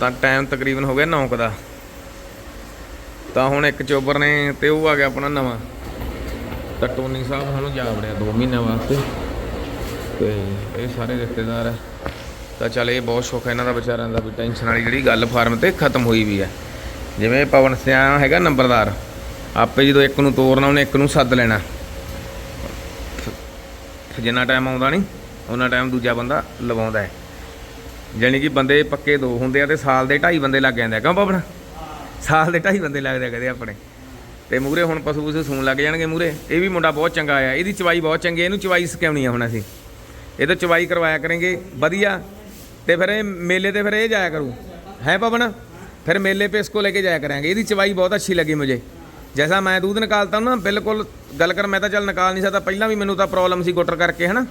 ਤਾਂ ਟਾਈਮ ਤਕਰੀਬਨ ਹੋ ਗਿਆ 9 ਕੁ ਦਾ। ਤਾਂ ਹੁਣ ਇੱਕ ਚੋਬਰ ਨੇ ਤੇ ਉਹ ਆ ਗਿਆ ਆਪਣਾ ਨਵਾਂ। ਤਾਂ ਟੋਨੀ ਸਾਹਿਬ ਹੁਣ ਜਾ ਵੜਿਆ 2 ਮਹੀਨਿਆਂ ਵਾਸਤੇ। ਤੇ ਇਹ ਸਾਰੇ ਰਿਸ਼ਤੇਦਾਰ ਹੈ ਤਾਂ ਚੱਲ ਇਹ ਬਹੁਤ ਸ਼ੌਕ ਹੈ ਇਹਨਾਂ ਦਾ ਵਿਚਾਰਿਆਂ ਦਾ ਵੀ ਟੈਨਸ਼ਨ ਵਾਲੀ ਜਿਹੜੀ ਗੱਲ ਫਾਰਮ ਤੇ ਖਤਮ ਹੋਈ ਵੀ ਹੈ ਜਿਵੇਂ ਪਵਨ ਸਿਆ ਹੈਗਾ ਨੰਬਰਦਾਰ, ਆਪੇ ਜਦੋਂ ਇੱਕ ਨੂੰ ਤੋਰਨਾ ਉਹਨੇ ਇੱਕ ਨੂੰ ਸੱਦ ਲੈਣਾ। ਜਿੰਨਾ ਟਾਈਮ ਆਉਂਦਾ ਨਹੀਂ ਉਹਨਾਂ ਟਾਈਮ ਦੂਜਾ ਬੰਦਾ ਲਵਾਉਂਦਾ ਹੈ। ਜਾਣੀ ਕਿ ਬੰਦੇ ਪੱਕੇ ਦੋ ਹੁੰਦੇ ਆ ਤੇ ਸਾਲ ਦੇ ਢਾਈ ਬੰਦੇ ਲੱਗ ਜਾਂਦੇ ਆ ਕਿਉਂ ਪਵਨ ਸਾਲ ਦੇ ਢਾਈ ਬੰਦੇ ਲੱਗਦੇ ਆ ਕਦੇ ਆਪਣੇ ਤੇ ਮੂਰੇ ਹੁਣ ਪਸ਼ੂ ਪਸ਼ੂ ਸੂਣ ਲੱਗ ਜਾਣਗੇ ਮੂਰੇ ਇਹ ਵੀ ਮੁੰਡਾ ਬਹੁਤ ਚੰਗਾ ਆ ਇਹਦੀ ਚਵਾਈ ਬਹੁਤ ਚੰਗੀ ਹੈ ਇਹਨੂੰ ਚਵਾਈ ਸਿਖਾਉਣੀ ਆ ਹੁਣ ਅਸੀਂ ਇਹ ਤਾਂ ਚਵਾਈ ਕਰਵਾਇਆ ਕਰਾਂਗੇ ਵਧੀਆ ਤੇ ਫਿਰ ਇਹ ਮੇਲੇ ਤੇ ਫਿਰ ਇਹ ਜਾਇਆ ਕਰੂ ਹੈ ਪਵਨ ਫਿਰ ਮੇਲੇ पे इसको लेके जाया करेंगे ਇਹਦੀ ਚਵਾਈ ਬਹੁਤ ਅੱਛੀ ਲੱਗੀ ਮੁਝੇ ਜੈਸਾ ਮੈਂ दूध निकालता हूं ना ਬਿਲਕੁਲ ਗੱਲ ਕਰ ਮੈਂ ਤਾਂ ਚੱਲ ਨਿਕਾਲ ਨਹੀਂ ਸਕਦਾ ਪਹਿਲਾਂ ਵੀ ਮੈਨੂੰ ਤਾਂ ਪ੍ਰੋਬਲਮ ਸੀ ਗੁੱਟਰ ਕਰਕੇ ਹਨਾ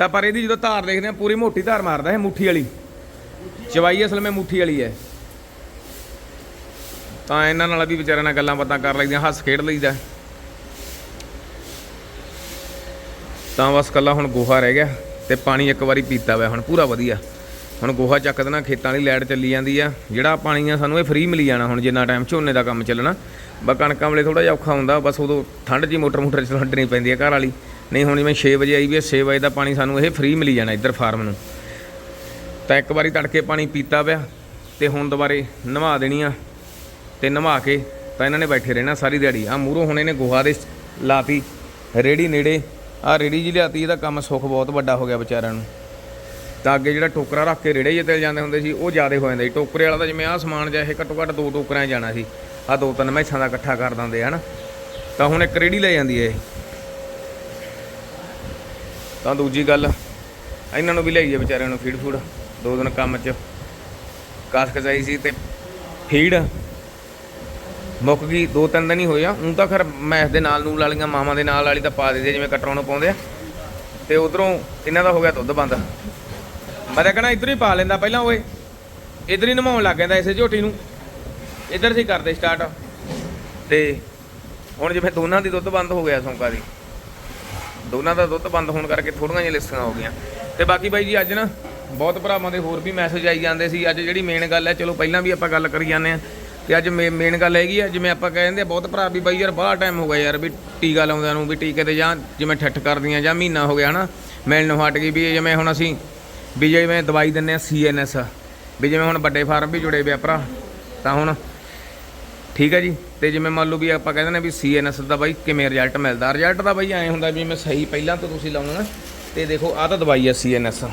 ਤਾਂ ਪਰ ਇਹਦੀ ਜਦੋਂ ਧਾਰ ਦੇਖਦੇ ਆ ਪੂਰੀ ਮੋਟੀ ਧਾਰ ਮਾਰਦਾ ਹੈ ਮੁੱਠੀ ਵਾਲੀ। ਚਵਾਈ ਅਸਲ ਵਿੱਚ ਮੁੱਠੀ ਵਾਲੀ ਹੈ। ਤਾਂ ਇਹਨਾਂ ਨਾਲ ਵੀ ਵਿਚਾਰਿਆਂ ਨਾਲ ਗੱਲਾਂ ਬਾਤਾਂ ਕਰ ਲਈਦੀਆਂ, ਹੱਸ ਖੇਡ ਲਈਦਾ। ਤਾਂ ਬਸ ਕੱਲਾ ਹੁਣ ਗੋਹਾ ਰਹਿ ਗਿਆ ਤੇ ਪਾਣੀ ਇੱਕ ਵਾਰੀ ਪੀਤਾ ਹੋਇਆ ਹੁਣ ਪੂਰਾ ਵਧੀਆ। ਹੁਣ ਗੋਹਾ ਚੱਕ ਦੇਣਾ, ਖੇਤਾਂ ਦੀ ਲਾਈਟ ਚੱਲੀ ਜਾਂਦੀ ਆ। ਜਿਹੜਾ ਪਾਣੀ ਆ, ਸਾਨੂੰ ਇਹ ਫ੍ਰੀ ਮਿਲੀ ਜਾਣਾ ਹੁਣ, ਜਿੰਨਾ ਟਾਈਮ ਝੋਨੇ ਦਾ ਕੰਮ ਚੱਲਣਾ। ਬਸ ਕਣਕਾਂ ਵੇਲੇ ਥੋੜਾ ਜਿਹਾ ਔਖਾ ਹੁੰਦਾ, ਬਸ ਉਦੋਂ ਠੰਡ ਜੀ ਮੋਟਰ ਮੋਟਰ ਚਲਾਉਣੀ ਪੈਂਦੀ ਆ ਘਰ ਵਾਲੀ। ਨਹੀਂ, ਹੁਣ ਜਿਵੇਂ 6 ਵਜੇ ਆਈ ਵੀ 6 ਵਜੇ ਦਾ ਪਾਣੀ ਸਾਨੂੰ ਇਹ ਫ੍ਰੀ ਮਿਲੀ ਜਾਣਾ ਇੱਧਰ ਫਾਰਮ ਨੂੰ। ਤਾਂ ਇੱਕ ਵਾਰੀ ਤੜਕੇ ਪਾਣੀ ਪੀਤਾ ਪਿਆ ਤੇ ਹੁਣ ਦੁਬਾਰੇ ਨਵਾ ਦੇਣੀ ਆ ਤੇ ਨਵਾ ਕੇ ਤਾਂ ਇਹਨਾਂ ਨੇ ਬੈਠੇ ਰਹਿਣਾ ਸਾਰੀ ਦਿਹਾੜੀ। ਆ ਮੂਹਰੋਂ ਹੁਣ ਇਹਨੇ ਗੋਹਾ ਦੇ ਲਾਤੀ, ਰੇੜੀ ਨੇੜੇ। ਆ ਰੇੜੀ ਜੀ ਲਿਆਤੀ, ਇਹਦਾ ਕੰਮ ਸੁੱਖ ਬਹੁਤ ਵੱਡਾ ਹੋ ਗਿਆ ਵਿਚਾਰਿਆਂ ਨੂੰ। ਤਾਂ ਅੱਗੇ ਜਿਹੜਾ ਟੋਕਰਾ ਰੱਖ ਕੇ ਰੇੜੇ ਜਿੱਤੇ ਜਾਂਦੇ ਹੁੰਦੇ ਸੀ, ਉਹ ਜ਼ਿਆਦਾ ਹੋ ਜਾਂਦਾ ਸੀ। ਟੋਕਰੇ ਵਾਲਾ ਤਾਂ ਜਿਵੇਂ ਆਹ ਸਮਾਨ ਜਿਹਾ, ਇਹ ਘੱਟੋ ਘੱਟ ਦੋ ਟੋਕਰਿਆਂ 'ਚ ਜਾਣਾ ਸੀ। ਆ ਦੋ ਤਿੰਨ ਮੈਸਾਂ ਦਾ ਇਕੱਠਾ ਕਰ ਦਿੰਦੇ ਹਨ। ਤਾਂ ਹੁਣ ਇੱਕ ਰੇੜੀ ਲੈ ਜਾਂਦੀ ਹੈ ਇਹ। ਤਾਂ ਦੂਜੀ ਗੱਲ, ਇਹਨਾਂ ਨੂੰ ਵੀ ਲਈਏ ਵਿਚਾਰਿਆਂ ਨੂੰ ਫੀਡ ਫੂਡ, ਦੋ ਦਿਨ ਕੰਮ 'ਚ। ਕਾਸਕ ਕਚਾਈ ਸੀ ਤੇ ਫੀਡ ਮੁੱਕ ਗਈ, ਦੋ ਤਿੰਨ ਦਿਨ ਹੀ ਹੋਏ ਆ। ਹੁਣ ਤਾਂ ਖਰ ਮੈਸ ਦੇ ਨਾਲ ਨੂਲ ਵਾਲੀਆਂ, ਮਾਵਾਂ ਦੇ ਨਾਲ ਵਾਲੀ ਤਾਂ ਪਾ ਦਿੰਦੇ ਜਿਵੇਂ ਕਟਰਾਂ ਨੂੰ ਪਾਉਂਦੇ ਆ। ਤੇ ਉਧਰੋਂ ਇਹਨਾਂ ਦਾ ਹੋ ਗਿਆ ਦੁੱਧ ਬੰਦ। ਮੈਂ ਤਾਂ ਕਹਣਾ ਇੱਧਰ ਹੀ ਪਾ ਲੈਂਦਾ ਪਹਿਲਾਂ ਓਏ। ਇੱਧਰ ਹੀ ਨਮਾਉਣ ਲੱਗ ਜਾਂਦਾ ਇਸੇ ਝੋਟੀ ਨੂੰ। ਇੱਧਰ ਸੀ ਕਰਦੇ ਸਟਾਰਟ ਤੇ ਹੁਣ ਜਿਵੇਂ ਦੋਨਾਂ ਦੀ ਦੁੱਧ ਬੰਦ ਹੋ ਗਿਆ ਸੌਂਕਾ ਦੀ। ਦੋਨਾਂ ਦਾ ਦੁੱਧ ਬੰਦ ਹੋਣ ਕਰਕੇ ਥੋੜੀਆਂ ਜਿਹੀਆਂ ਲਿਸਟਾਂ ਹੋ ਗਈਆਂ। ਤੇ ਬਾਕੀ ਬਾਈ ਜੀ, ਅੱਜ ਨਾ ਬਹੁਤ ਭਰਾਵਾਂ ਦੇ ਹੋਰ ਵੀ ਮੈਸੇਜ ਆਈ ਜਾਂਦੇ ਸੀ। ਅੱਜ ਜਿਹੜੀ ਮੇਨ ਗੱਲ ਹੈ, ਚਲੋ ਪਹਿਲਾਂ ਵੀ ਆਪਾਂ ਗੱਲ ਕਰੀ ਜਾਂਦੇ ਆ ਤੇ ਅੱਜ ਮੇਨ ਗੱਲ ਹੈਗੀ ਆ, ਜਿਵੇਂ ਆਪਾਂ ਕਹਿੰਦੇ ਆ, ਬਹੁਤ ਭਰਾ ਵੀ ਬਾਈ ਯਾਰ ਬੜਾ ਟਾਈਮ ਹੋ ਗਿਆ ਯਾਰ ਵੀ ਟੀਕਾ ਲਾਉਂਦਿਆਂ ਨੂੰ, ਵੀ ਟੀਕੇ ਤੇ ਜਾਂ ਜਿਵੇਂ ਠੱਠ ਕਰਦੀਆਂ ਜਾਂ ਮਹੀਨਾ ਹੋ ਗਿਆ ਹਨਾ। ਮਿਲਣ ਨੂੰ ਹਟ ਗਈ ਵੀ ਜਿਵੇਂ ਹੁਣ ਅਸੀਂ ਵੀ ਜਿਵੇਂ ਦਵਾਈ ਦਿੰਨੇ ਆ ਸੀਐਨਐਸ ਵੀ ਜਿਵੇਂ ਹੁਣ ਵੱਡੇ ਫਾਰਮ ਵੀ ਜੁੜੇ ਪਿਆ ਭਰਾ। ਤਾਂ ਹੁਣ ਠੀਕ ਹੈ ਜੀ? ਤੇ ਜਿਵੇਂ ਮੰਨ ਲਓ ਵੀ ਆਪਾਂ ਕਹਿੰਦੇ ਨੇ ਵੀ ਸੀਐਨਐਸ ਦਾ ਬਾਈ ਕਿਵੇਂ ਰਿਜ਼ਲਟ ਮਿਲਦਾ? ਰਿਜ਼ਲਟ ਦਾ ਬਾਈ ਐਂ ਹੁੰਦਾ ਵੀ ਮੈਂ ਸਹੀ ਪਹਿਲਾਂ ਤੋਂ ਤੁਸੀਂ ਲਾਉਣਾ ਨਾ, ਤੇ ਦੇਖੋ ਆਹ ਤਾਂ ਦਵਾਈ ਹੈ ਸੀਐਨਐਸ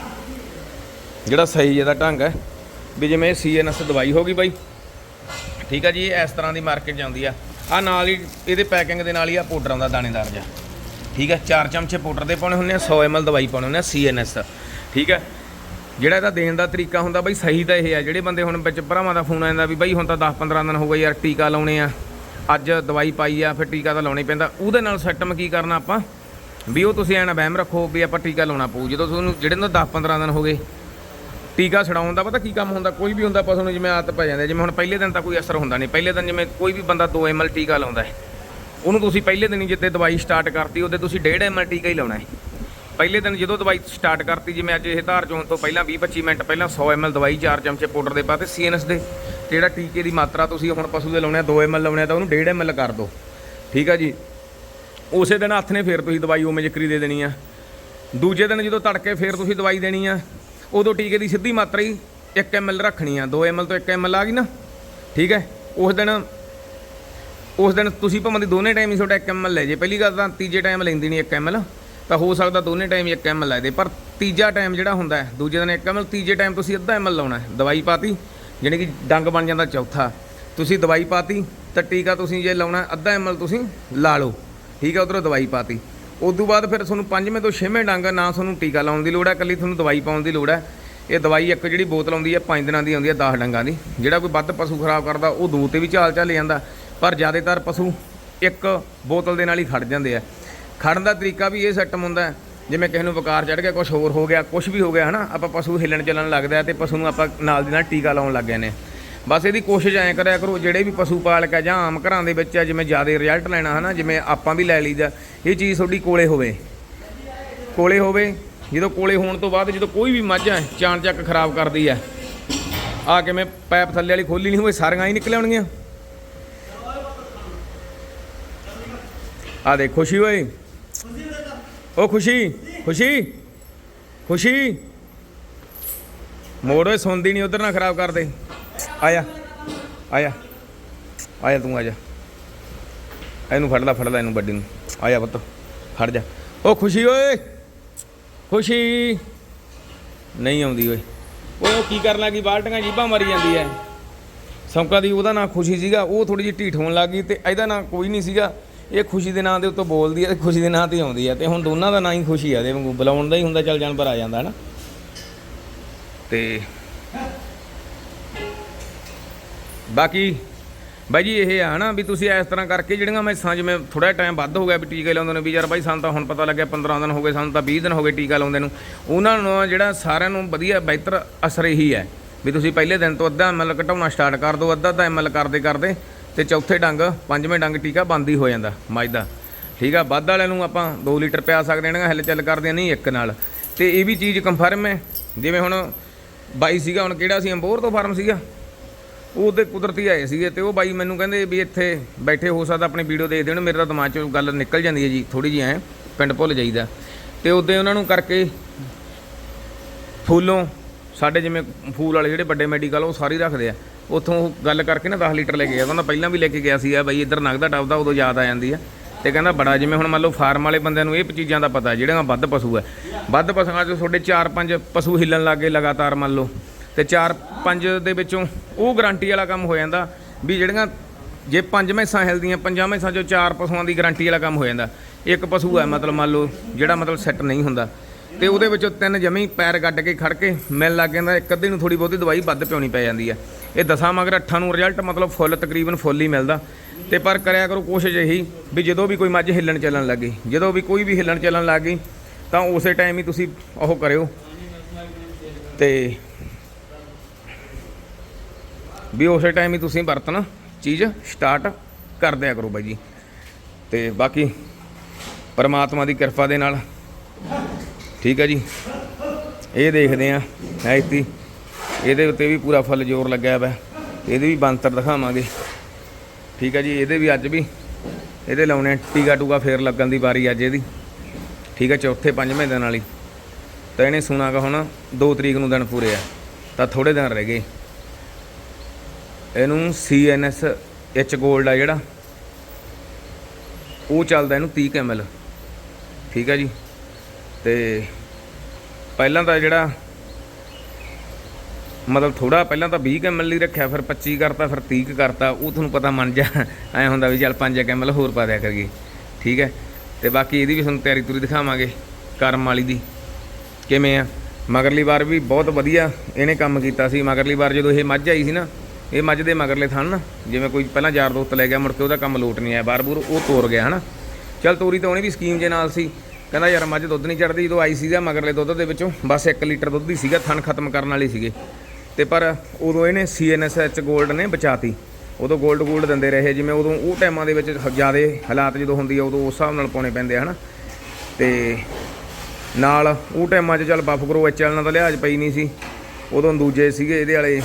ਜਿਹੜਾ ਸਹੀ ਇਹਦਾ ਢੰਗ ਹੈ, ਵੀ ਜਿਵੇਂ ਸੀਐਨਐਸ ਦਵਾਈ ਹੋ ਗਈ ਬਾਈ। ਠੀਕ ਹੈ ਜੀ, ਇਹ ਇਸ ਤਰ੍ਹਾਂ ਦੀ ਮਾਰਕੀਟ ਜਾਂਦੀ ਆ। ਆ ਨਾਲ ਹੀ ਇਹਦੇ ਪੈਕਿੰਗ ਦੇ ਨਾਲ ਹੀ ਆ ਪਾਊਡਰ ਆਉਂਦਾ ਦਾਣੇਦਾਰ ਜਿਹਾ। ਠੀਕ ਹੈ, ਚਾਰ ਚਮਚੇ ਪਾਊਡਰ ਦੇ ਪਾਉਣੇ ਹੁੰਦੇ ਆ 100 ml ਦਵਾਈ ਪਾਉਣੇ ਹੁੰਦੇ ਆ ਸੀਐਨਐਸ ਠੀਕ ਹੈ ਜਿਹੜਾ ਇਹਦਾ ਦੇਣ ਦਾ ਤਰੀਕਾ ਹੁੰਦਾ ਬਈ ਸਹੀ ਤਾਂ ਇਹ ਆ, ਜਿਹੜੇ ਬੰਦੇ ਹੁਣ ਵਿੱਚ ਭਰਾਵਾਂ ਦਾ ਫੋਨ ਆਉਂਦਾ ਵੀ ਬਈ ਹੁਣ ਤਾਂ 10-15 ਦਿਨ ਹੋ ਗਏ ਯਾਰ ਟੀਕਾ ਲਾਉਣੇ ਆ, ਅੱਜ ਦਵਾਈ ਪਾਈ ਆ, ਫਿਰ ਟੀਕਾ ਤਾਂ ਲਾਉਣੇ ਪੈਂਦਾ, ਉਹਦੇ ਨਾਲ ਸਿਸਟਮ ਕੀ ਕਰਨਾ ਆਪਾਂ? ਵੀ ਉਹ ਤੁਸੀਂ ਐਨਾ ਵਹਿਮ ਰੱਖੋ ਵੀ ਆਪਾਂ ਟੀਕਾ ਲਾਉਣਾ ਪਊ, ਜਦੋਂ ਤੁਹਾਨੂੰ ਜਿਹੜੇ ਨੂੰ 10-15 ਦਿਨ ਹੋ ਗਏ, ਟੀਕਾ ਛਡਾਉਣ ਦਾ ਪਤਾ ਕੀ ਕੰਮ ਹੁੰਦਾ ਕੋਈ ਵੀ ਹੁੰਦਾ, ਪਸ਼ੂ ਨੂੰ ਜਿਵੇਂ ਆਦਤ ਪੈ ਜਾਂਦੀ ਜਿਵੇਂ ਹੁਣ ਪਹਿਲੇ ਦਿਨ ਤਾਂ ਕੋਈ ਅਸਰ ਹੁੰਦਾ ਨਹੀਂ, ਪਹਿਲੇ ਦਿਨ ਜਿਵੇਂ ਕੋਈ ਵੀ ਬੰਦਾ 2 ml ਟੀਕਾ ਲਾਉਂਦਾ ਹੈ, ਉਹਨੂੰ ਤੁਸੀਂ ਪਹਿਲੇ ਦਿਨ ਹੀ ਜਿੱਤੇ ਦਵਾਈ ਸਟਾਰਟ ਕਰਤੀ, ਉਹਦੇ ਤੁਸੀਂ 1.5 ml ਟੀਕਾ ਹੀ ਲਾਉਣਾ ਹੈ। ਪਹਿਲੇ ਦਿਨ ਜਦੋਂ ਦਵਾਈ ਸਟਾਰਟ ਕਰਤੀ ਜਿਵੇਂ ਅੱਜ ਇਹ ਧਾਰ ਚੋਣ ਤੋਂ ਪਹਿਲਾਂ 20-25 ਮਿੰਟ ਪਹਿਲਾਂ 100 ml ਦਵਾਈ 4 ਚਮਚੇ ਪਾਊਡਰ ਦੇ ਪਾਤੇ ਸੀਐਨਐਸ ਦੇ ਤੇ ਜਿਹੜਾ ਟੀਕੇ ਦੀ ਮਾਤਰਾ ਤੁਸੀਂ ਹੁਣ ਪਸ਼ੂ ਦੇ ਲਾਉਣੇ ਆ 2 ml ਲਾਉਣੇ ਆ, ਤਾਂ ਉਹਨੂੰ 1.5 ml ਕਰ ਦਿਓ ਠੀਕ ਆ ਜੀ? ਉਸੇ ਦਿਨ ਹੱਥ ਨੇ ਫੇਰ ਤੁਸੀਂ ਦਵਾਈ ਉਵੇਂ ਜ਼ਿਕਰੀ ਦੇ ਦੇਣੀ ਆ। ਦੂਜੇ ਦਿਨ ਜਦੋਂ ਤੜਕੇ ਫੇਰ ਤੁਸੀਂ ਦਵਾਈ ਦੇਣੀ ਆ, ਉਦੋਂ ਟੀਕੇ ਦੀ ਸਿੱਧੀ ਮਾਤਰਾ ਹੀ 1 ml ਰੱਖਣੀ ਆ। 2 ml ਤੋਂ 1 ml ਆ ਗਈ ਨਾ। ਠੀਕ ਹੈ? ਉਸ ਦਿਨ ਉਸ ਦਿਨ ਤੁਸੀਂ ਭਾਵੇਂ ਦੋਨੇ ਟਾਈਮ ਹੀ ਤੁਹਾਡਾ 1 ml ਲੈ ਜੇ। ਪਹਿਲੀ ਗੱਲ ਤਾਂ ਤੀਜੇ ਟਾਈਮ ਲੈਂਦੀ ਨਹੀਂ 1 ml ਤਾਂ ਹੋ ਸਕਦਾ ਦੋਨੇ ਟਾਈਮ 1 ml ਲੈ ਦੇ। ਪਰ ਤੀਜਾ ਟਾਈਮ ਜਿਹੜਾ ਹੁੰਦਾ ਹੈ, ਦੂਜੇ ਦਿਨ 1 ml ਤੀਜੇ ਟਾਈਮ ਤੁਸੀਂ ਅੱਧਾ ml ਲਾਉਣਾ ਹੈ, ਦਵਾਈ ਪਾਤੀ, ਜਾਣੀ ਕਿ ਡੰਗ ਬਣ ਜਾਂਦਾ ਚੌਥਾ। ਤੁਸੀਂ ਦਵਾਈ ਪਾਤੀ, ਤਾਂ ਟੀਕਾ ਤੁਸੀਂ ਜੇ ਲਾਉਣਾ, ਅੱਧਾ ml ਤੁਸੀਂ ਲਾ ਲਓ। ਠੀਕ ਹੈ, ਉਧਰੋਂ ਦਵਾਈ ਪਾਤੀ। ਉਸ ਤੋਂ ਬਾਅਦ ਫਿਰ ਤੁਹਾਨੂੰ ਪੰਜਵੇਂ ਤੋਂ ਛੇਵੇਂ ਡੰਗ, ਨਾ ਤੁਹਾਨੂੰ ਟੀਕਾ ਲਾਉਣ ਦੀ ਲੋੜ ਹੈ, ਇਕੱਲੀ ਤੁਹਾਨੂੰ ਦਵਾਈ ਪਾਉਣ ਦੀ ਲੋੜ ਹੈ। ਇਹ ਦਵਾਈ ਇੱਕ ਜਿਹੜੀ ਬੋਤਲ ਆਉਂਦੀ ਹੈ 5 ਦਿਨਾਂ ਦੀ ਆਉਂਦੀ ਹੈ 10 ਡੰਗਾਂ ਦੀ। ਜਿਹੜਾ ਕੋਈ ਵੱਧ ਪਸ਼ੂ ਖਰਾਬ ਕਰਦਾ, ਉਹ ਦੋ ਤੇ ਵੀ ਚਾਲ ਚੱਲ ਜਾਂਦਾ। ਪਰ ਜ਼ਿਆਦਾਤਰ ਪਸ਼ੂ ਇੱਕ ਬੋਤਲ ਦੇ ਨਾਲ ਹੀ ਖੜ ਜਾਂਦੇ ਆ। ਖੜਨ ਦਾ ਤਰੀਕਾ ਵੀ ਇਹ ਸਿਸਟਮ ਹੁੰਦਾ ਜਿਵੇਂ ਕਿਸੇ ਨੂੰ ਬੁਖਾਰ ਚੜ ਗਿਆ ਕੁਝ ਹੋਰ ਹੋ ਗਿਆ ਕੁਝ ਵੀ ਹੋ ਗਿਆ, ਹਨਾ, ਆਪਾਂ ਪਸ਼ੂ ਹਿੱਲਣ ਚੱਲਣ ਲੱਗਦਾ ਹੈ ਤੇ ਪਸ਼ੂ ਨੂੰ ਆਪਾਂ ਨਾਲ ਦੀ ਨਾਲ ਟੀਕਾ ਲਾਉਣ ਲੱਗ ਗਏ ਨੇ ਬਸ ਇਹਦੀ ਕੋਸ਼ਿਸ਼ ਐਂ ਕਰਿਆ ਕਰੋ, ਜਿਹੜੇ ਵੀ ਪਸ਼ੂ ਪਾਲਕ ਆ ਜਾਂ ਆਮ ਘਰਾਂ ਦੇ ਵਿੱਚ ਆ, ਜਿਵੇਂ ਜ਼ਿਆਦਾ ਰਿਜ਼ਲਟ ਲੈਣਾ, ਹਨਾ, ਜਿਵੇਂ ਆਪਾਂ ਵੀ ਲੈ ਲਈਦਾ, ਇਹ ਚੀਜ਼ ਤੁਹਾਡੀ ਕੋਲੇ ਹੋਵੇ। ਕੋਲੇ ਹੋਵੇ, ਜਦੋਂ ਕੋਲੇ ਹੋਣ ਤੋਂ ਬਾਅਦ ਜਦੋਂ ਕੋਈ ਵੀ ਮੱਝ ਹੈ ਚਾਣ ਚੱਕ ਖਰਾਬ ਕਰਦੀ ਹੈ ਆ ਕਿਵੇਂ ਪੈਪ ਥੱਲੇ ਵਾਲੀ ਖੋਲੀ ਨਹੀਂ ਹੋਵੇ ਸਾਰੀਆਂ ਹੀ ਨਿਕਲ ਆਉਣਗੀਆਂ। ਆ ਦੇਖ, ਖੁਸ਼ੀ ਓਏ ਓ ਖੁਸ਼ੀ ਖੁਸ਼ੀ ਖੁਸ਼ੀ। ਮੋੜ ਓਏ, ਸੁਣਦੀ ਨਹੀਂ ਉਧਰ ਨਾ ਖਰਾਬ ਕਰ ਦੇ। ਆਇਆ ਆਇਆ ਆਇਆ ਤੂੰ ਆ ਜਾ ਇਹਨੂੰ ਫੜ ਲੈ ਫੜ ਲੈ ਇਹਨੂੰ ਵੱਡੀ ਨੂੰ। ਆਇਆ ਪੁੱਤ ਫੜ ਜਾ। ਓ ਖੁਸ਼ੀ ਓਏ, ਖੁਸ਼ੀ। ਨਹੀਂ ਆਉਂਦੀ ਓਏ। ਉਹ ਕੀ ਕਰਨ ਲੱਗੀ? ਬਾਲਟੀਆਂ ਜੀਬਾਂ ਮਾਰੀ ਜਾਂਦੀ ਐ। ਸੌਂਕਾ ਦੀ ਉਹਦਾ ਨਾਂ ਖੁਸ਼ੀ ਸੀਗਾ, ਉਹ ਥੋੜੀ ਜਿਹੀ ਢੀਠ ਹੋਣ ਲੱਗੀ ਤੇ ਇਹਦਾ ਨਾਂ ਕੋਈ ਨਹੀਂ ਸੀਗਾ। ਇਹ ਖੁਸ਼ੀ ਦੇ ਨਾਂ ਦੇ ਉੱਤੋਂ ਬੋਲਦੀ ਹੈ ਤੇ ਖੁਸ਼ੀ ਦੇ ਨਾਂ ਤੇ ਆਉਂਦੀ ਹੈ ਤੇ ਹੁਣ ਦੋਨਾਂ ਦਾ ਨਾਂ ਹੀ ਖੁਸ਼ੀ ਆ, ਦੇ ਵਾਂਗੂ ਬੁਲਾਉਣ ਦਾ ਹੀ ਹੁੰਦਾ, ਚੱਲ ਜਾਨਵਰ ਆ ਜਾਂਦਾ, ਹਨਾ? ਤੇ ਬਾਕੀ ਬਾਈ ਜੀ ਇਹ ਆ ਨਾ ਵੀ ਤੁਸੀਂ ਇਸ ਤਰ੍ਹਾਂ ਕਰਕੇ ਜਿਹੜੀਆਂ ਮੈਂ ਮੈਸਾਂ ਜਿਵੇਂ ਥੋੜਾ ਟਾਈਮ ਵੱਧ ਹੋ ਗਿਆ ਵੀ ਟੀਕੇ ਲਾਉਂਦੇ ਨੇ, ਵੀ ਯਾਰ ਬਾਈ ਸਾਨੂੰ ਤਾਂ ਹੁਣ ਪਤਾ ਲੱਗਿਆ 15 ਦਿਨ ਹੋ ਗਏ, ਸਾਨੂੰ ਤਾਂ 20 ਦਿਨ ਹੋ ਗਏ ਟੀਕਾ ਲਾਉਂਦੇ ਨੂੰ। ਉਹਨਾਂ ਨੂੰ ਜਿਹੜਾ ਸਾਰਿਆਂ ਨੂੰ ਵਧੀਆ ਬਿਹਤਰ ਅਸਰ ਇਹੀ ਹੈ, ਵੀ ਤੁਸੀਂ ਪਹਿਲੇ ਦਿਨ ਤੋਂ ਅੱਧਾ ਐਮਐਲ ਘਟਾਉਣਾ ਸਟਾਰਟ ਕਰ ਦਿਓ ਅੱਧਾ ਤਾਂ ਐਮਐਲ ਕਰਦੇ ਕਰਦੇ ਤੇ ਚੌਥੇ ਡੰਗ, ਪੰਜਵੇਂ ਡੰਗ ਟੀਕਾ ਬੰਦ ਹੀ ਹੋ ਜਾਂਦਾ ਮੱਝ ਦਾ ਠੀਕ ਆ, ਵੱਧ ਵਾਲਿਆਂ ਨੂੰ ਆਪਾਂ 2 ਲੀਟਰ ਪਿਆ ਸਕਦੇ ਹਾਂ, ਹਿੱਲ ਚੱਲ ਕਰਦੇ ਨਹੀਂ ਇੱਕ ਨਾਲ। ਤੇ ਇਹ ਵੀ ਚੀਜ਼ ਕੰਫਰਮ ਹੈ, ਜਿਵੇਂ ਹੁਣ ਬਾਈ ਸੀਗਾ, ਹੁਣ ਕਿਹੜਾ ਸੀ, ਅੰਬੋਰ ਤੋਂ ਫਾਰਮ ਸੀਗਾ? ਉਹ ਉਹਦੇ ਕੁਦਰਤੀ ਆਏ ਸੀਗੇ ਤੇ ਉਹ ਬਾਈ ਮੈਨੂੰ ਕਹਿੰਦੇ ਵੀ ਇੱਥੇ ਬੈਠੇ ਹੋ ਸਕਦਾ, ਆਪਣੀ ਵੀਡੀਓ ਦੇਖਦੇ ਹੋਣ ਮੇਰੇ ਤਾਂ ਦਿਮਾਗ 'ਚੋਂ ਗੱਲ ਨਿਕਲ ਜਾਂਦੀ ਹੈ ਜੀ ਥੋੜੀ ਜਿਹੀ ਐ, ਪਿੰਡ ਭੁੱਲ ਜਾਈਦਾ। ਤੇ ਉਹਦੇ ਉਹਨਾਂ ਨੂੰ ਕਰਕੇ ਫੂਲੋਂ, ਸਾਡੇ ਜਿਵੇਂ ਫੂਲ ਵਾਲੇ ਜਿਹੜੇ ਵੱਡੇ ਮੈਡੀਕਲ ਉਹ ਸਾਰੀ ਰੱਖਦੇ ਆ। ਉੱਥੋਂ ਉਹ ਗੱਲ ਕਰਕੇ ਨਾ 10 ਲੀਟਰ ਲੈ ਕੇ ਗਿਆ। ਕਹਿੰਦਾ ਪਹਿਲਾਂ ਵੀ ਲੈ ਕੇ ਗਿਆ ਸੀਗਾ ਬਾਈ, ਇੱਧਰ ਨਗਦਾ ਟੱਪਦਾ ਉਦੋਂ ਯਾਦ ਆ ਜਾਂਦੀ ਆ। ਤੇ ਕਹਿੰਦਾ ਬੜਾ, ਜਿਵੇਂ ਹੁਣ ਮੰਨ ਲਓ ਫਾਰਮ ਵਾਲੇ ਬੰਦਿਆਂ ਨੂੰ ਇਹ ਚੀਜ਼ਾਂ ਦਾ ਪਤਾ ਜਿਹੜੀਆਂ ਵੱਧ ਪਸ਼ੂ ਹੈ ਵੱਧ ਪਸ਼ੂਆਂ 'ਚ ਤੁਹਾਡੇ 4-5 ਪਸ਼ੂ ਹਿੱਲਣ ਲੱਗੇ ਲਗਾਤਾਰ ਮੰਨ ਲਓ। ਤੇ 4-5 ਦੇ ਵਿੱਚੋਂ ਉਹ ਗਾਰੰਟੀ ਵਾਲਾ ਕੰਮ ਹੋ ਜਾਂਦਾ ਵੀ ਜਿਹੜੀਆਂ ਜੇ ਪੰਜ ਮੈਸਾਂ ਹਿਲਦੀਆਂ, ਪੰਜਾਂ ਮੈਸਾਂ 'ਚੋਂ ਚਾਰ ਪਸ਼ੂਆਂ ਦੀ ਗਾਰੰਟੀ ਵਾਲਾ ਕੰਮ ਹੋ ਜਾਂਦਾ। ਇੱਕ ਪਸ਼ੂ ਹੈ ਮਤਲਬ ਮੰਨ ਲਓ, ਜਿਹੜਾ ਮਤਲਬ ਸੈੱਟ ਨਹੀਂ ਹੁੰਦਾ। ਤੇ ਉਹਦੇ ਵਿੱਚੋਂ ਤਿੰਨ ਜਮੀ ਪੈਰ ਗੱਡ ਕੇ ਖੜ ਕੇ ਮਿਲ ਲੱਗ ਜਾਂਦਾ, ਇੱਕ ਅੱਧੇ ਨੂੰ ਥੋੜੀ ਬਹੁਤੀ ਦਵਾਈ ਵੱਧ ਪਿਉਣੀ ਪੈ ਜਾਂਦੀ ਹੈ ਇਹ ਦਸਾਂ ਮਗਰ ਅੱਠਾਂ ਨੂੰ ਰਿਜ਼ਲਟ ਮਤਲਬ ਫੁੱਲ, ਤਕਰੀਬਨ ਫੁੱਲ ਹੀ ਮਿਲਦਾ। ਤੇ ਪਰ ਕਰਿਆ ਕਰੋ ਕੋਸ਼ਿਸ਼ ਇਹੀ ਵੀ ਜਦੋਂ ਵੀ ਕੋਈ ਮੱਝ ਹਿੱਲਣ ਚੱਲਣ ਲੱਗੀ, ਜਦੋਂ ਵੀ ਕੋਈ ਵੀ ਹਿੱਲਣ ਚੱਲਣ ਲੱਗ ਗਈ ਤਾਂ ਉਸੇ ਟਾਈਮ ਹੀ ਤੁਸੀਂ ਉਹ ਕਰਿਓ। ਤੇ ਵੀ ਉਸੇ ਟਾਈਮ ਹੀ ਤੁਸੀਂ ਵਰਤਣਾ, ਚੀਜ਼ ਸਟਾਰਟ ਕਰ ਦਿਆ ਕਰੋ ਬਾਈ ਜੀ। ਤੇ ਬਾਕੀ ਪਰਮਾਤਮਾ ਦੀ ਕਿਰਪਾ ਦੇ ਨਾਲ, ਠੀਕ ਹੈ ਜੀ। ਇਹ ਦੇਖਦੇ ਆ ਐਤੀ ਇਹਦੇ ਉੱਤੇ ਵੀ ਪੂਰਾ ਫੁੱਲ ਜ਼ੋਰ ਲੱਗਿਆ ਵਾ ਇਹਦੇ ਵੀ ਬੰਤਰ ਦਿਖਾਵਾਂਗੇ। ਠੀਕ ਹੈ ਜੀ, ਇਹਦੇ ਵੀ ਅੱਜ ਵੀ ਇਹਦੇ ਲਾਉਣੇ ਆ ਟੀਕਾ ਟੂਕਾ ਫੇਰ ਲੱਗਣ ਦੀ ਵਾਰੀ ਅੱਜ ਇਹਦੀ। ਠੀਕ ਹੈ ਚੌਥੇ ਪੰਜਵੇਂ ਦਿਨ ਵਾਲੀ। ਤਾਂ ਇਹਨੇ ਸੁਣਾਗਾ ਹੁਣ 2 ਤਰੀਕ ਨੂੰ ਦਿਨ ਪੂਰੇ ਆ, ਤਾਂ ਥੋੜੇ ਦਿਨ ਰਹਿ ਗਏ। ਇਹਨੂੰ ਸੀਐਨਐਸ ਐਚ 골ਡ ਆ ਜਿਹੜਾ, ਉਹ ਚੱਲਦਾ ਇਹਨੂੰ 30 ml ਠੀਕ ਹੈ ਜੀ, ਤੇ ਪਹਿਲਾਂ ਤਾਂ ਜਿਹੜਾ ਮਤਲਬ ਥੋੜਾ ਪਹਿਲਾਂ ਤਾਂ 20 ml ਲਈ ਰੱਖਿਆ, ਫਿਰ 25 ਕਰਤਾ, ਫਿਰ 30 ਕਰਤਾ, ਉਹ ਤੁਹਾਨੂੰ ਪਤਾ ਮੰਨ ਜਾ ਐ ਹੁੰਦਾ ਵੀ ਚੱਲ 5 ml ਹੋਰ ਪਾ ਦਿਆ ਕਰੀਏ, ਠੀਕ ਹੈ? ਤੇ ਬਾਕੀ ਇਹਦੀ ਵੀ ਤੁਹਾਨੂੰ ਤਿਆਰੀ ਤੁਰੀ ਦਿਖਾਵਾਂਗੇ, ਕਰਮ ਵਾਲੀ ਦੀ, ਕਿਵੇਂ ਆ? ਮਗਰਲੀ ਵਾਰ ਵੀ ਬਹੁਤ ਵਧੀਆ ਇਹਨੇ ਕੰਮ ਕੀਤਾ ਸੀ, ਮਗਰਲੀ ਵਾਰ ਜਦੋਂ ਇਹ ਮੱਝ ਆਈ ਸੀ ਨਾ, ਇਹ ਮੱਝ ਦੇ ਮਗਰਲੇ ਥਣ ਨਾ, ਜਿਵੇਂ ਕੋਈ ਪਹਿਲਾਂ ਯਾਰ ਦੋਸਤ ਲੈ ਗਿਆ ਮੁੜ ਕੇ ਉਹਦਾ ਕੰਮ ਲੋਟ ਨਹੀਂ ਆਇਆ ਬਾਰ ਬੂਰ ਉਹ ਤੋਰ ਗਿਆ, ਹਨਾ? ਚੱਲ ਤੋਰੀ ਤਾਂ ਉਹਨੇ ਵੀ ਸਕੀਮ ਜੇ ਨਾਲ ਸੀ, ਕਹਿੰਦਾ ਯਾਰ ਮੱਝ ਦੁੱਧ ਨਹੀਂ ਚੜਦੀ ਜਦੋਂ ਆਈ ਸੀਗਾ ਮਗਰਲੇ ਦੁੱਧ ਦੇ ਵਿੱਚੋਂ, ਬਸ 1 ਲੀਟਰ ਦੁੱਧ ਹੀ ਸੀਗਾ, ਥਣ ਖਤਮ ਕਰਨ ਵਾਲੀ ਸੀਗੇ। ਤੇ ਪਰ ਉਦੋਂ ਇਹਨੇ ਸੀਐਨਐਸਐਚ ਗੋਲਡ ਨੇ ਬਚਾਤੀ। ਉਦੋਂ ਗੋਲਡ ਗੋਲਡ ਦਿੰਦੇ ਰਹੇ, ਜਿਵੇਂ ਉਦੋਂ ਉਹ ਟਾਈਮਾਂ ਦੇ ਵਿੱਚ ਜ਼ਿਆਦਾ ਹਾਲਾਤ ਜਦੋਂ ਹੁੰਦੀ ਆ, ਉਦੋਂ ਉਸ ਹਿਸਾਬ ਨਾਲ ਪਾਉਣੇ ਪੈਂਦੇ ਹਨ। ਤੇ ਨਾਲ ਉਹ ਟਾਈਮਾਂ 'ਚ ਚੱਲ ਬਫ ਕਰੋ ਐਚਐਲ ਨਾਲ ਤਾਂ ਲਿਹਾਜ਼ ਪਈ ਨਹੀਂ ਸੀ। ਉਦੋਂ ਦੂਜੇ ਸੀਗੇ ਇਹਦੇ ਵਾਲੇ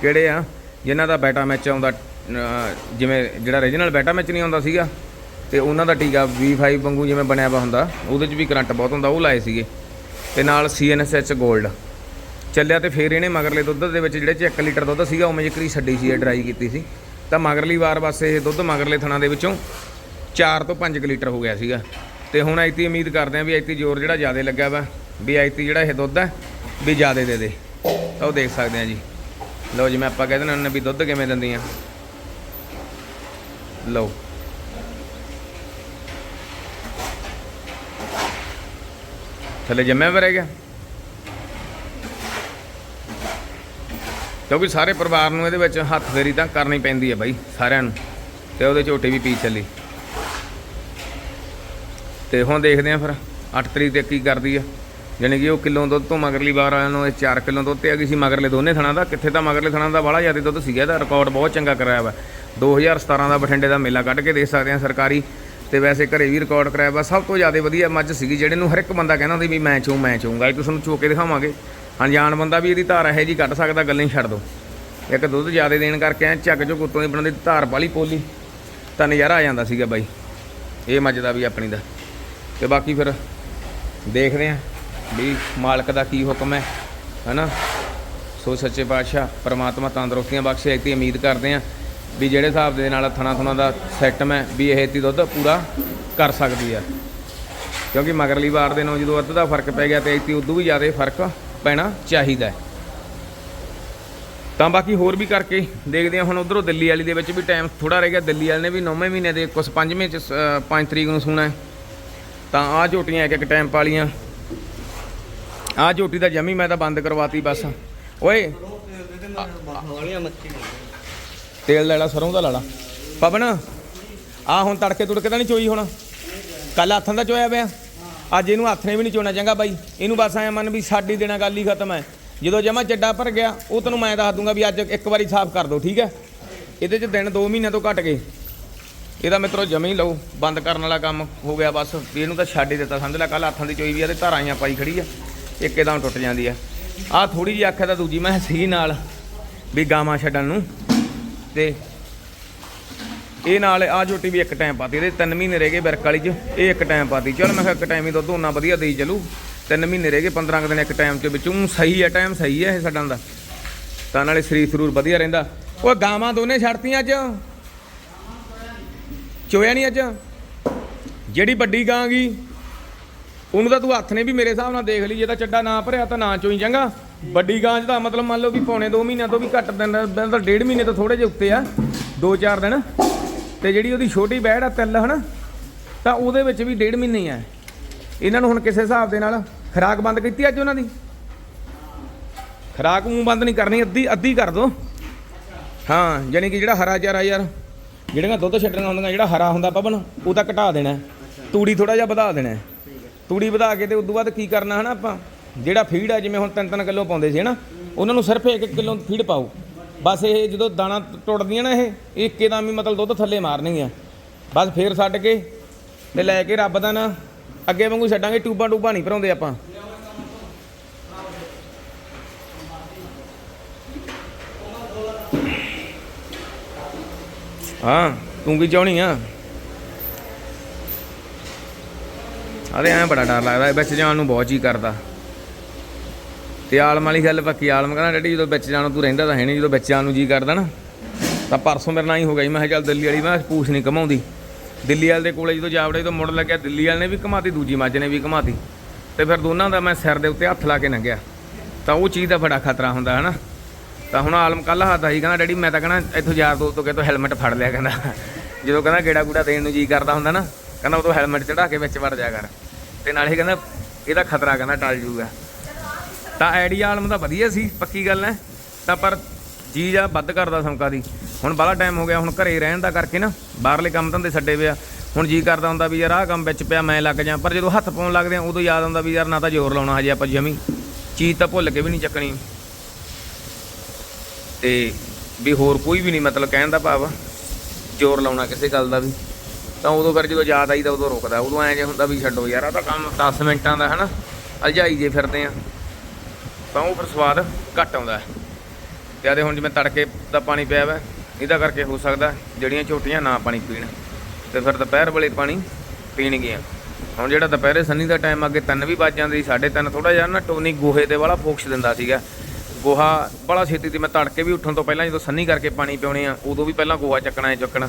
ਕਿਹੜੇ ਆ, ਜਿਨ੍ਹਾਂ ਦਾ ਬੈਟਾ ਮੈਚ ਆਉਂਦਾ ਜਿਵੇਂ ਜਿਹੜਾ ਰੀਜਨਲ ਬੈਟਾ ਮੈਚ ਨਹੀਂ ਆਉਂਦਾ ਸੀਗਾ, ਤੇ ਉਹਨਾਂ ਦਾ ਟੀਕਾ V5 ਵਾਂਗੂ ਜਿਵੇਂ ਬਣਿਆ ਵਾ ਹੁੰਦਾ, ਉਹਦੇ 'ਚ ਵੀ ਕਰੰਟ ਬਹੁਤ ਹੁੰਦਾ, ਉਹ ਲਾਏ ਸੀਗੇ। ਤੇ ਨਾਲ CNSH ਗੋਲਡ ਚੱਲਿਆ ਤੇ ਫਿਰ ਇਹਨੇ ਮਗਰਲੇ ਦੁੱਧ ਦੇ ਵਿੱਚ ਜਿਹੜੇ ਚ 1 ਲੀਟਰ ਦੁੱਧ ਸੀਗਾ, ਉਵੇਂ ਜਿਕਰੀ ਛੱਡੀ ਸੀ ਇਹ ਡਰਾਈ ਕੀਤੀ ਸੀ। ਤਾਂ ਮਗਰਲੀ ਵਾਰ ਬਸ ਇਹ ਦੁੱਧ ਮਗਰਲੇ ਥਣਾ ਦੇ ਵਿੱਚੋਂ 4 ਤੋਂ 5 ਲੀਟਰ ਹੋ ਗਿਆ ਸੀਗਾ। ਤੇ ਹੁਣ ਆਈਤੀ ਉਮੀਦ ਕਰਦੇ ਆਂ ਵੀ ਐਤੀ ਜ਼ੋਰ ਜਿਹੜਾ ਜ਼ਿਆਦਾ ਲੱਗਾ ਵਾ, ਵੀ ਐਤੀ ਜਿਹੜਾ ਇਹ ਦੁੱਧ ਹੈ ਵੀ ਜ਼ਿਆਦਾ ਦੇ ਦੇ। ਤਾਂ ਉਹ ਦੇਖ ਸਕਦੇ ਆ ਜੀ। ਲਓ ਜਿਵੇਂ ਆਪਾਂ ਕਹਿੰਦੇ ਨੇ ਵੀ ਦੁੱਧ ਕਿਵੇਂ ਦਿੰਦੀਆਂ। ਲਓ। ਥੱਲੇ ਜੰਮਿਆ ਵੀ ਰਹਿ ਗਿਆ ਕਿਉਂਕਿ ਸਾਰੇ ਪਰਿਵਾਰ ਨੂੰ ਇਹਦੇ ਵਿੱਚ ਹੱਥ ਫੇਰੀ ਤਾਂ ਕਰਨੀ ਪੈਂਦੀ ਹੈ ਬਾਈ, ਸਾਰਿਆਂ ਨੂੰ। ਤੇ ਉਹਦੇ ਝੋਟੇ ਵੀ ਪੀ ਚੱਲੀ। ਤੇ ਹੁਣ ਦੇਖਦੇ ਆਂ ਫਿਰ 8 ਤਰੀਕ ਤੇ ਕੀ ਕਰਦੀ ਆ। ਯਾਨੀ ਕਿ ਉਹ ਕਿਲੋ ਦੁੱਧ ਤੋਂ ਮਗਰਲੀ ਵਾਰ ਵਾਲਿਆਂ ਨੂੰ ਇਹ 4 ਕਿਲੋ ਦੁੱਧ ਤੇ ਆ ਗਈ ਸੀ ਮਗਰਲੇ ਦੋਨੇ ਥਣਾ ਦਾ। ਕਿੱਥੇ ਤਾਂ ਮਗਰਲੇ ਥਣਾ ਦਾ ਬੜਾ ਜ਼ਿਆਦਾ ਦੁੱਧ ਸੀਗਾ, ਇਹਦਾ ਰਿਕਾਰਡ ਬਹੁਤ ਚੰਗਾ ਕਰਾਇਆ ਵਾ। 2017 ਦਾ ਬਠਿੰਡੇ ਦਾ ਮੇਲਾ ਕੱਢ ਕੇ ਦੇਖ ਸਕਦੇ ਆ ਸਰਕਾਰੀ। ਤੇ ਵੈਸੇ ਘਰੇ ਵੀ ਰਿਕਾਰਡ ਕਰਾਇਆ ਵਾ। ਸਭ ਤੋਂ ਜ਼ਿਆਦਾ ਵਧੀਆ ਮੱਝ ਸੀਗੀ, ਜਿਹੜੇ ਨੂੰ ਹਰ ਇੱਕ ਬੰਦਾ ਕਹਿੰਦਾ ਸੀ ਵੀ ਮੈਂ ਚੋਂ, ਮੈਂ ਚੋਂਗਾ। ਇਹ ਤੁਹਾਨੂੰ ਚੋ ਕੇ ਦਿਖਾਵਾਂਗੇ। ਅਣਜਾਣ ਬੰਦਾ ਵੀ ਇਹਦੀ ਧਾਰ ਇਹੋ ਜੀ ਕੱਢ ਸਕਦਾ, ਗੱਲਾਂ ਹੀ ਛੱਡ ਦੋ। ਇੱਕ ਦੁੱਧ ਜ਼ਿਆਦਾ ਦੇਣ ਕਰਕੇ ਐ ਝੱਗ ਚੋਂ ਉੱਤੋਂ ਦੀ ਬਣਾਉਂਦੀ ਧਾਰ ਵਾਲੀ ਪੋਲੀ, ਤਾਂ ਨਜ਼ਾਰਾ ਆ ਜਾਂਦਾ ਸੀਗਾ ਬਾਈ। ਇਹ ਮੱਝ ਦਾ ਵੀ ਆਪਣੀ ਦਾ। ਤੇ ਬਾਕੀ ਫਿਰ ਦੇਖਦੇ ਆਂ ਵੀ ਮਾਲਕ ਦਾ ਕੀ ਹੁਕਮ ਹੈ, ਹਨਾ? ਸੋ ਸੱਚੇ ਪਾਤਸ਼ਾਹ, ਪਰਮਾਤਮਾ ਤੰਦਰੁਸਤੀਆਂ ਬਖਸ਼ੇ ਇਤੀ ਉਮੀਦ ਕਰਦੇ ਆਂ ਵੀ ਜਿਹੜੇ ਹਿਸਾਬ ਦੇ ਨਾਲ ਥਣਾ ਥੁਣਾ ਦਾ ਸੈਟਮ ਹੈ ਵੀ ਇਹ ਤੀ ਦੁੱਧ ਪੂਰਾ ਕਰ ਸਕਦੀ ਆ। ਕਿਉਂਕਿ ਮਗਰਲੀ ਵਾਰ ਦੇ ਨੂੰ ਜਦੋਂ ਅੱਧ ਦਾ ਫ਼ਰਕ ਪੈ ਗਿਆ ਤੇ ਇਤੀ ਉਦੋਂ ਵੀ ਜ਼ਿਆਦਾ ਫ਼ਰਕ ਪੈਣਾ ਚਾਹੀਦਾ ਹੈ। ਤਾਂ ਬਾਕੀ ਹੋਰ ਵੀ ਕਰਕੇ ਦੇਖਦੇ ਹਾਂ ਹੁਣ ਉਧਰੋਂ ਦਿੱਲੀ ਵਾਲੀ ਦੇ ਵਿੱਚ ਵੀ ਟਾਈਮ ਥੋੜਾ ਰਹਿ ਗਿਆ। ਦਿੱਲੀ ਵਾਲੇ ਨੇ ਵੀ 9ਵੇਂ ਮਹੀਨੇ ਦੇ ਕੁਝ 5ਵੇਂ ਚ 5 ਤਰੀਕ ਨੂੰ ਸੂਣਾ ਤਾਂ ਆਹ ਝੋਟੀਆਂ ਇੱਕ ਇੱਕ ਟਾਈਮ ਪਾਲੀਆਂ ਆਹ ਝੋਟੀ ਦਾ ਜਮੀ ਮੈਂ ਤਾਂ ਬੰਦ ਕਰਵਾਤੀ ਬਸ। ਓਏ। ਤੇਲ ਲੈ ਲਾ, ਸਰੋਂ ਦਾ ਲਾ ਪਵਨ ਆ ਹੁਣ ਤੜਕੇ ਤੁੜਕੇ ਤਾਂ ਨਹੀਂ ਚੋਈ ਹੁਣ। ਕੱਲ ਹੱਥਾਂ ਦਾ ਚੋਇਆ ਪਿਆ। ਅੱਜ ਇਹਨੂੰ ਹੱਥ ਨੇ ਵੀ ਨਹੀਂ ਚੋਣਾ ਚੰਗਾ ਬਾਈ। ਇਹਨੂੰ ਬਸ ਐਂ ਮੰਨ ਵੀ ਸਾਡੀ ਦੇਣਾ ਗੱਲ ਹੀ ਖਤਮ ਹੈ। ਜਦੋਂ ਜਮਾ ਚੱਡਾ ਭਰ ਗਿਆ, ਉਹ ਤੈਨੂੰ ਮੈਂ ਦੱਸ ਦੂੰਗਾ ਵੀ ਅੱਜ ਇੱਕ ਵਾਰੀ ਸਾਫ਼ ਕਰ ਦੋ, ਠੀਕ ਹੈ? ਇਹਦੇ 'ਚ ਦਿਨ 2 ਮਹੀਨਿਆਂ ਤੋਂ ਘਟ ਗਏ। ਇਹਦਾ ਮਿੱਤਰੋ ਜਮੇ ਹੀ ਲਓ, ਬੰਦ ਕਰਨ ਵਾਲਾ ਕੰਮ ਹੋ ਗਿਆ ਬਸ। ਵੀ ਇਹਨੂੰ ਤਾਂ ਛੱਡ ਹੀ ਦਿੱਤਾ, ਸਮਝ ਲੈ ਕੱਲ ਹੱਥਾਂ ਦੀ ਚੋਈ ਵੀ ਆ ਤੇ ਧਾਰਾਂ ਆਈਆਂ ਪਾਈ ਖੜੀ ਆ। ਇੱਕ ਇੱਕਦਮ ਟੁੱਟ ਜਾਂਦੀ ਆ। ਆਹ ਥੋੜੀ ਜਿਹੀ ਅੱਖ ਹੈ ਤਾਂ ਦੂਜੀ ਮੈਂ ਸੀ ਨਾਲ ਵੀ ਗਾਵਾਂ ਛੱਡਣ ਨੂੰ। ਤੇ ਇਹ ਨਾਲ ਆ ਝੋਟੀ ਵੀ ਇੱਕ ਟਾਈਮ ਪਾਤੀ, ਇਹਦੇ 3 ਮਹੀਨੇ ਰਹਿ ਗਏ ਬਿਰਕ ਵਾਲੀ ਚ, ਇਹ ਇੱਕ ਟਾਈਮ ਪਾਤੀ। ਚਲ ਮੈਂ ਕਿਹਾ ਇੱਕ ਟਾਈਮ ਹੀ ਦੁੱਧ ਉਹਨਾਂ ਵਧੀਆ ਦੇਈ ਚਲੂ। 3 ਮਹੀਨੇ ਰਹਿ ਗਏ 15 ਕੁ ਦਿਨ ਇੱਕ ਟਾਈਮ ਚ ਵਿੱਚੋਂ। ਸਹੀ ਹੈ ਟਾਈਮ ਸਹੀ ਹੈ ਇਹ ਛੱਡਣ ਦਾ। ਤਾਂ ਨਾਲੇ ਸਰੀਰ ਸਰੂਰ ਵਧੀਆ ਰਹਿੰਦਾ। ਉਹ ਗਾਵਾਂ ਦੋਨੇ ਛੱਡਤੀਆਂ ਅੱਜ। ਚੋਇਆ ਨਹੀਂ ਅੱਜ। ਜਿਹੜੀ ਵੱਡੀ ਗਾਂ ਗਈ, ਉਹਨੂੰ ਤਾਂ ਤੂੰ ਹੱਥ ਨੇ ਵੀ ਮੇਰੇ ਹਿਸਾਬ ਨਾਲ ਦੇਖ ਲਈ, ਜੇ ਤਾਂ ਚੱਡਾ ਨਾ ਭਰਿਆ ਤਾਂ ਨਾ ਚੋਈ ਜਾਂਗਾ ਵੱਡੀ ਗਾਂ 'ਚ ਤਾਂ ਮਤਲਬ ਮੰਨ ਲਓ ਵੀ ਪੌਣੇ 2 ਮਹੀਨਿਆਂ ਤੋਂ ਵੀ ਘੱਟ ਦਿਨ ਤਾਂ ਡੇਢ ਮਹੀਨੇ ਤੋਂ ਥੋੜੇ ਜਿਹੇ ਉੱਤੇ ਆ 2-4 ਦਿਨ। ਤੇ ਜਿਹੜੀ ਉਹਦੀ ਛੋਟੀ ਬੈੜ ਆ ਤਿੱਲ ਹਨਾ? ਤਾਂ ਉਹਦੇ ਵਿੱਚ ਵੀ ਡੇਢ ਮਹੀਨੇ ਹੀ ਆ। ਇਹਨਾਂ ਨੂੰ ਹੁਣ ਕਿਸੇ ਹਿਸਾਬ ਦੇ ਨਾਲ ਖਰਾਕ ਬੰਦ ਕੀਤੀ ਅੱਜ ਉਹਨਾਂ ਦੀ? ਖਰਾਕ ਮੂੰਹ ਬੰਦ ਨਹੀਂ ਕਰਨੀ, ਅੱਧੀ ਅੱਧੀ ਕਰ ਦੋ। ਹਾਂ ਯਾਨੀ ਕਿ ਜਿਹੜਾ ਹਰਾ ਚਾਰਾ ਯਾਰ, ਜਿਹੜੀਆਂ ਦੁੱਧ ਛੱਡਣੀਆਂ ਹੁੰਦੀਆਂ, ਜਿਹੜਾ ਹਰਾ ਹੁੰਦਾ ਪਵਨ, ਉਹ ਤਾਂ ਘਟਾ ਦੇਣਾ। ਤੂੜੀ ਥੋੜਾ ਜਿਹਾ ਵਧਾ ਦੇਣਾ। ਤੂੜੀ ਵਧਾ ਕੇ ਤੇ ਤੋਂ ਬਾਅਦ ਕੀ ਕਰਨਾ, ਹਨਾ ਆਪਾਂ? ਜਿਹੜਾ ਫੀਡ ਆ, ਜਿਵੇਂ ਹੁਣ 3-3 ਕਿਲੋ ਪਾਉਂਦੇ ਸੀ, ਹਨਾ? ਉਹਨਾਂ ਨੂੰ ਸਿਰਫ 1 ਕਿਲੋ ਫੀਡ ਪਾਓ। ਬਸ ਇਹ ਜਦੋਂ ਦਾਣਾ ਟੁੱਟਦੀਆਂ ਨਾ ਇਹ ਇੱਕੇ ਦਮ ਹੀ ਮਤਲਬ ਦੁੱਧ ਥੱਲੇ ਮਾਰਨਗੀਆਂ ਬਸ ਫੇਰ ਛੱਡ ਕੇ ਤੇ ਲੈ ਕੇ ਰੱਬ ਦਾ ਨਾ, ਅੱਗੇ ਵਾਂਗੂ ਛੱਡਾਂਗੇ, ਟੂਬਾਂ ਟੂਬਾਂ ਨਹੀਂ ਭਰਾਉਂਦੇ ਆਪਾਂ। ਹਾਂ, ਤੂੰ ਕੀ ਚਾਹਣੀ ਆ? ਅਰੇ ਐਂ ਬੜਾ ਡਰ ਲੱਗਦਾ ਵਿੱਚ ਜਾਣ ਨੂੰ ਬਹੁਤ ਜੀ ਕਰਦਾ। ਤੇ ਆਲਮ ਵਾਲੀ ਗੱਲ ਪੱਕੀ ਆਲਮ ਕਹਿੰਦਾ, ਡੈਡੀ, ਜਦੋਂ ਵਿੱਚ ਜਾਣ, ਤੂੰ ਰਹਿੰਦਾ ਤਾਂ ਹੈ ਨਹੀਂ ਜਦੋਂ ਵਿੱਚ ਜਾਣ ਨੂੰ ਜੀ ਕਰਦਾ ਨਾ, ਤਾਂ ਪਰਸੋਂ ਮੇਰੇ ਨਾਲ ਹੀ ਹੋ ਗਈ ਮੈਂ ਕਿਹਾ, ਚੱਲ ਦਿੱਲੀ ਵਾਲੀ, ਮੈਂ ਪੂਛ ਨਹੀਂ ਕਮਾਉਂਦੀ। ਦਿੱਲੀ ਵਾਲੇ ਦੇ ਕੋਲੇ ਜਦੋਂ ਜਾਵੜੇ ਤੋਂ ਮੁੜ ਲੱਗਿਆ, ਦਿੱਲੀ ਵਾਲੇ ਨੇ ਵੀ ਘਮਾਤੀ, ਦੂਜੀ ਮੱਝ ਨੇ ਵੀ ਘਮਾਤੀ। ਤੇ ਫਿਰ ਦੋਨਾਂ ਦਾ ਮੈਂ ਸਿਰ ਦੇ ਉੱਤੇ ਹੱਥ ਲਾ ਕੇ ਲੰਘਿਆ। ਤਾਂ ਉਹ ਚੀਜ਼ ਦਾ ਬੜਾ ਖਤਰਾ ਹੁੰਦਾ ਹੈ ਨਾ ਤਾਂ ਹੁਣ ਆਲਮ ਕੱਲ ਹੱਥ ਆਈ, ਕਹਿੰਦਾ, ਡੈਡੀ, ਮੈਂ ਤਾਂ ਕਹਿੰਦਾ, ਇੱਥੋਂ ਯਾਰ ਦੋਸਤ ਤੋਂ ਕਿਤੋਂ ਹੈਲਮਟ ਫੜ ਲਿਆ, ਕਹਿੰਦਾ। ਜਦੋਂ ਕਹਿੰਦਾ, ਗੇੜਾ ਗੂੜਾ ਦੇਣ ਨੂੰ ਜੀ ਕਰਦਾ ਹੁੰਦਾ ਨਾ, ਕਹਿੰਦਾ, ਉਦੋਂ ਹੈਲਮਟ ਚੜਾ ਕੇ ਵਿੱਚ ਵੜ ਜਾ ਕਰ। ਤੇ ਹੀ ਕਹਿੰਦਾ, ਇਹਦਾ ਖਤਰਾ ਕਹਿੰਦਾ, ਟਲ ਜੂਗਾ। ਤਾਂ ਆਈਡੀਆ ਆਲਮ ਦਾ ਵਧੀਆ ਸੀ, ਪੱਕੀ ਗੱਲ ਹੈ। ਤਾਂ ਪਰ ਜੀ ਜਾਂ ਵੱਧ ਕਰਦਾ ਸਮਕਾ ਦੀ। ਹੁਣ ਬਾਹਲਾ ਟਾਈਮ ਹੋ ਗਿਆ, ਹੁਣ ਘਰੇ ਰਹਿਣ ਦਾ ਕਰਕੇ ਨਾ, ਬਾਹਰਲੇ ਕੰਮ ਧੰਦੇ ਛੱਡੇ ਪਿਆ ਹੁਣ ਜੀ ਕਰਦਾ ਹੁੰਦਾ ਵੀ ਯਾਰ ਆਹ ਕੰਮ ਵਿੱਚ ਪਿਆ, ਮੈਂ ਲੱਗ ਜਾ। ਪਰ ਜਦੋਂ ਹੱਥ ਪਾਉਣ ਲੱਗਦੇ ਆ, ਉਦੋਂ ਯਾਦ ਆਉਂਦਾ ਵੀ ਯਾਰ ਨਾ ਤਾਂ ਜ਼ੋਰ ਲਾਉਣਾ ਹਜੇ ਆਪਾਂ ਜਮੀ। ਚੀਜ਼ ਤਾਂ ਭੁੱਲ ਕੇ ਵੀ ਨਹੀਂ ਚੱਕਣੀ। ਤੇ ਵੀ ਹੋਰ ਕੋਈ ਵੀ ਨਹੀਂ, ਮਤਲਬ ਕਹਿਣ ਦਾ ਭਾਵ ਜ਼ੋਰ ਲਾਉਣਾ ਕਿਸੇ ਗੱਲ ਦਾ ਵੀ। ਤਾਂ ਉਦੋਂ ਫਿਰ ਜਦੋਂ ਯਾਦ ਆਈ ਤਾਂ ਉਦੋਂ ਰੁਕਦਾ। ਉਦੋਂ ਐਂ ਜੇ ਹੁੰਦਾ ਵੀ ਛੱਡੋ ਯਾਰ ਆ ਤਾਂ ਕੰਮ 10 ਮਿੰਟਾਂ ਦਾ ਹਨਾ ਅਲਝਾਈ ਜੇ ਫਿਰਦੇ ਆ। ਤਾਂ ਉਹ ਫਿਰ ਸਵਾਦ ਘੱਟ ਆਉਂਦਾ ਹੈ। ਤੇ ਆਦੇ ਹੁਣ ਜਿਵੇਂ ਤੜਕੇ ਦਾ ਪਾਣੀ ਪਿਆ ਵਾ, ਇਹਦਾ ਕਰਕੇ ਹੋ ਸਕਦਾ ਜਿਹੜੀਆਂ ਛੋਟੀਆਂ ਨਾ ਪਾਣੀ ਪੀਣ। ਤੇ ਫਿਰ ਦੁਪਹਿਰ ਵੇਲੇ ਪਾਣੀ ਪੀਣਗੀਆਂ। ਹੁਣ ਜਿਹੜਾ ਦੁਪਹਿਰੇ ਸੰਨੀ ਦਾ ਟਾਈਮ ਅੱਗੇ 3 ਵੀ ਵੱਜ ਜਾਂਦੇ ਸੀ 3:30 ਥੋੜਾ ਜਿਹਾ ਨਾ ਟੋਨੀ ਗੋਹੇ ਦੇ ਵਾਲਾ ਫੋਕਸ ਦਿੰਦਾ ਸੀਗਾ। ਗੋਹਾ ਬੜਾ ਛੇਤੀ ਤੇ ਮੈਂ ਤੜਕੇ ਵੀ ਉੱਠਣ ਤੋਂ ਪਹਿਲਾਂ ਜਦੋਂ ਸੰਨੀ ਕਰਕੇ ਪਾਣੀ ਪਿਉਣੇ ਆ, ਉਦੋਂ ਵੀ ਪਹਿਲਾਂ ਗੋਹਾ ਚੱਕਣਾ ਹੈ, ਚੱਕਣਾ।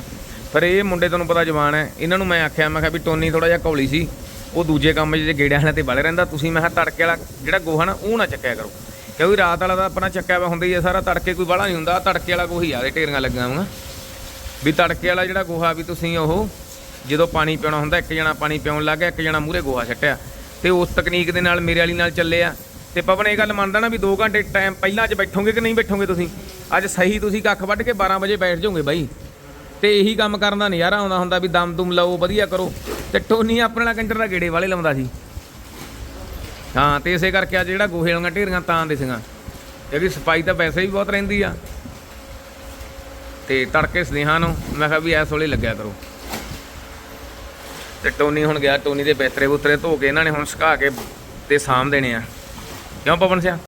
ਫਿਰ ਇਹ ਮੁੰਡੇ, ਤੁਹਾਨੂੰ ਪਤਾ ਜਵਾਨ ਹੈ, ਇਹਨਾਂ ਨੂੰ ਮੈਂ ਆਖਿਆ, ਮੈਂ ਕਿਹਾ ਵੀ ਟੋਨੀ ਥੋੜਾ ਜਿਹਾ ਕੌਲੀ ਸੀ। ਉਹ ਦੂਜੇ ਕੰਮ 'ਚ ਜੇ ਗੇੜਿਆਂ ਵਾਲਿਆਂ ਤੇ ਬਲ ਰਹਿੰਦਾ, ਤੁਸੀਂ ਮੈਂ ਕਿਹਾ ਤੜਕੇ ਵਾਲਾ ਜਿਹੜਾ ਗੋਹਾ ਨਾ, ਉਹ ਨਾ ਚੱਕਿਆ ਕਰੋ। ਕਿਉਂਕਿ ਰਾਤ ਵਾਲਾ ਤਾਂ ਆਪਣਾ ਚੱਕਿਆ ਵਾ ਹੁੰਦਾ ਹੀ ਹੈ ਸਾਰਾ ਤੜਕੇ ਕੋਈ ਬਾਹਲਾ ਨਹੀਂ ਹੁੰਦਾ ਤੜਕੇ ਵਾਲਾ ਗੋਹੀ ਆ ਦੇ ਢੇਰੀਆਂ ਲੱਗੀਆਂ ਹੋਈਆਂ। ਵੀ ਤੜਕੇ ਵਾਲਾ ਜਿਹੜਾ ਗੋਹਾ ਵੀ ਤੁਸੀਂ ਉਹ ਜਦੋਂ ਪਾਣੀ ਪਿਉਣਾ ਹੁੰਦਾ, ਇੱਕ ਜਣਾ ਪਾਣੀ ਪਿਉਣ ਲੱਗ ਗਿਆ, ਇੱਕ ਜਣਾ ਮੂਰੇ ਗੋਹਾ ਛੱਟਿਆ। ਤੇ ਉਸ ਤਕਨੀਕ ਦੇ ਨਾਲ ਮੇਰੇ ਵਾਲੀ ਨਾਲ ਚੱਲੇ ਆ। ਤੇ ਪਵਨ ਇਹ ਗੱਲ ਮੰਨਦਾ ਨਾ ਵੀ 2 ਘੰਟੇ ਟਾਈਮ ਪਹਿਲਾਂ ਅੱਜ ਬੈਠੋਗੇ ਕਿ ਨਹੀਂ ਬੈਠੋਗੇ ਤੁਸੀਂ? ਅੱਜ ਸਹੀ ਤੁਸੀਂ ਕੱਖ ਵੱਢ ਕੇ 12 ਵਜੇ ਬੈਠ ਜਾਓਗੇ ਬਾਈ। ਤੇ ਇਹੀ ਕੰਮ ਕਰਨ ਦਾ ਨਜ਼ਾਰਾ ਆਉਂਦਾ ਹੁੰਦਾ ਵੀ ਦਮ ਦੁਮ ਲਾਓ, ਵਧੀਆ ਕਰੋ। ਤੇ ਟੋਨੀ ਆਪਣੇ ਨਾਲ ਕੰਜਰ ਦਾ ਗੇੜੇ ਵਾਲੇ ਲਾਉਂਦਾ ਸੀ। ਹਾਂ, ਤੇ ਇਸੇ ਕਰਕੇ ਅੱਜ ਜਿਹੜਾ ਗੋਹੇ ਵਾਲੀਆਂ ਢੇਰੀਆਂ ਤਾਂ ਦੇ ਸੀਗਾ। ਕਿਉਂਕਿ ਸਫ਼ਾਈ ਤਾਂ ਵੈਸੇ ਵੀ ਬਹੁਤ ਰਹਿੰਦੀ ਆ। ਤੇ ਤੜਕੇ ਸਨੇਹਾਂ ਨੂੰ ਮੈਂ ਕਿਹਾ ਵੀ ਐਸ ਵੇਲੇ ਲੱਗਿਆ ਕਰੋ। ਤੇ ਟੋਨੀ ਹੁਣ ਗਿਆ, ਟੋਨੀ ਦੇ ਬਿਸਤਰੇ ਬੁਸਤਰੇ ਧੋ ਕੇ ਇਹਨਾਂ ਨੇ ਹੁਣ ਸੁਕਾ ਕੇ ਤੇ ਸਾਂਭ ਦੇਣੇ ਆ। ਕਿਉਂ ਪਵਨ ਸਿਆ?